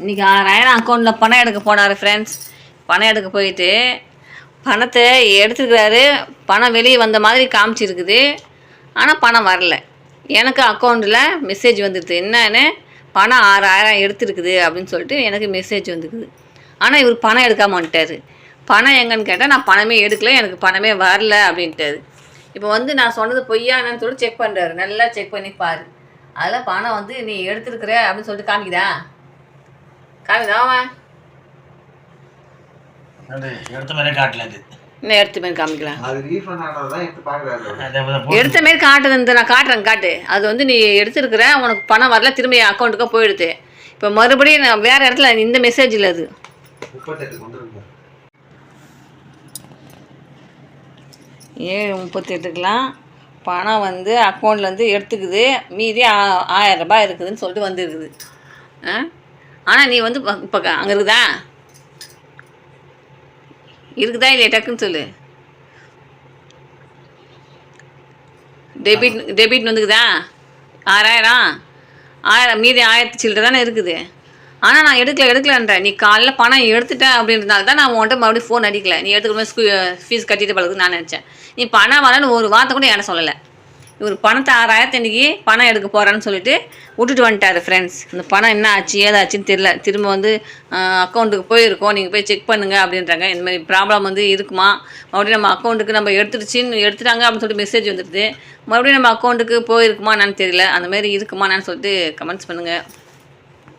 இன்றைக்கி ஆறாயிரம் அக்கௌண்ட்டில் பணம் எடுக்க போனார் ஃப்ரெண்ட்ஸ் பணம் எடுக்க போயிட்டு பணத்தை எடுத்துருக்கிறாரு. பணம் வெளியே வந்த மாதிரி காமிச்சிருக்குது. ஆனால் பணம் வரல. எனக்கு அக்கௌண்ட்டில் மெசேஜ் வந்துடுது என்னன்னு? பணம் ஆறாயிரம் எடுத்துருக்குது அப்படின்னு சொல்லிட்டு எனக்கு மெசேஜ் வந்துருக்குது. ஆனால் இவர் பணம் எடுக்காம வந்துட்டார். பணம் எங்கன்னு கேட்டால் நான் பணமே எடுக்கல எனக்கு பணமே வரல அப்படின்ட்டாரு. இப்போ வந்து நான் சொன்னது பொய்யானு சொல்லிட்டு செக் பண்ணுறாரு நல்லா செக் பண்ணி பாரு. அதில் பணம் வந்து நீ எடுத்துருக்குற அப்படின்னு சொல்லிட்டு காமிக்குதா? காமிதா அவன் அது எடுத்த மாதிரி காட்டல அது இன்னும் எடுத்த மாரி காமிக்கலாம் அது ரீஃபண்ட் ஆனதான் எடுத்து பார்க்குறாரு மாதிரி காட்டுது நான் காட்டுறேன் காட்டு. அது வந்து நீ எடுத்துருக்குற உனக்கு பணம் வரல திரும்பி அக்கௌண்ட்டுக்கு போயிடுது. இப்போ மறுபடியும் நான் வேறு இடத்துல இந்த மெசேஜ் இல்லை அது. ஏழு முப்பத்தெட்டுக்கெலாம் பணம் வந்து அக்கௌண்ட்லேருந்து எடுத்துக்குது. மீதி ஆ- ஆயிரம் ரூபாய் இருக்குதுன்னு சொல்லிட்டு வந்துருக்குது. ஆ? ஆனால் நீ வந்து இப்போ அங்கே இருக்குதா? இருக்குதா இல்லையா? டக்குன்னு சொல்லு. டெபிட் டெபிட் வந்துக்குதா? ஆறாயிரம்? ஆயிரம் மீதி ஆயிரத்தி சில்லற தானே இருக்குது. ஆனால் நான் எடுக்கல எடுக்கலன்றேன் நீ காலைல பணம் எடுத்துட்டேன் அப்படின்றதால தான் நான் உன்ட்ட மறுபடியும் ஃபோன் அடிக்கல. நீ எடுத்துக்கணும் ஸ்கூ ஃபீஸ் கட்டிட்டு பழகுதுன்னு நான் நினச்சேன். நீ பணம் வரேன்னு ஒரு வார்த்தை கூட என்ன சொல்லலை. இவர் பணத்தை ஆறாயிரத்து இன்னைக்கு பணம் எடுக்க போகிறான்னு சொல்லிட்டு விட்டுட்டு வந்துட்டாரு ஃப்ரெண்ட்ஸ் இந்த பணம் என்ன ஆச்சு ஏதாச்சுன்னு தெரில திரும்ப வந்து அக்கௌண்ட்டுக்கு போயிருக்கோம் நீங்கள் போய் செக் பண்ணுங்கள் அப்படின்றாங்க. இந்த மாதிரி ப்ராப்ளம் வந்து இருக்குமா? மறுபடியும் நம்ம அக்கௌண்ட்டுக்கு நம்ம எடுத்துருச்சின்னு எடுத்துட்டாங்க அப்படின்னு சொல்லிட்டு மெசேஜ் வந்துடுது. மறுபடியும் நம்ம அக்கௌண்ட்டுக்கு போயிருக்குமா என்னன்னு தெரியல. அந்த மாதிரி இருக்குமா என்னன்னு சொல்லிட்டு கமெண்ட்ஸ் பண்ணுங்கள்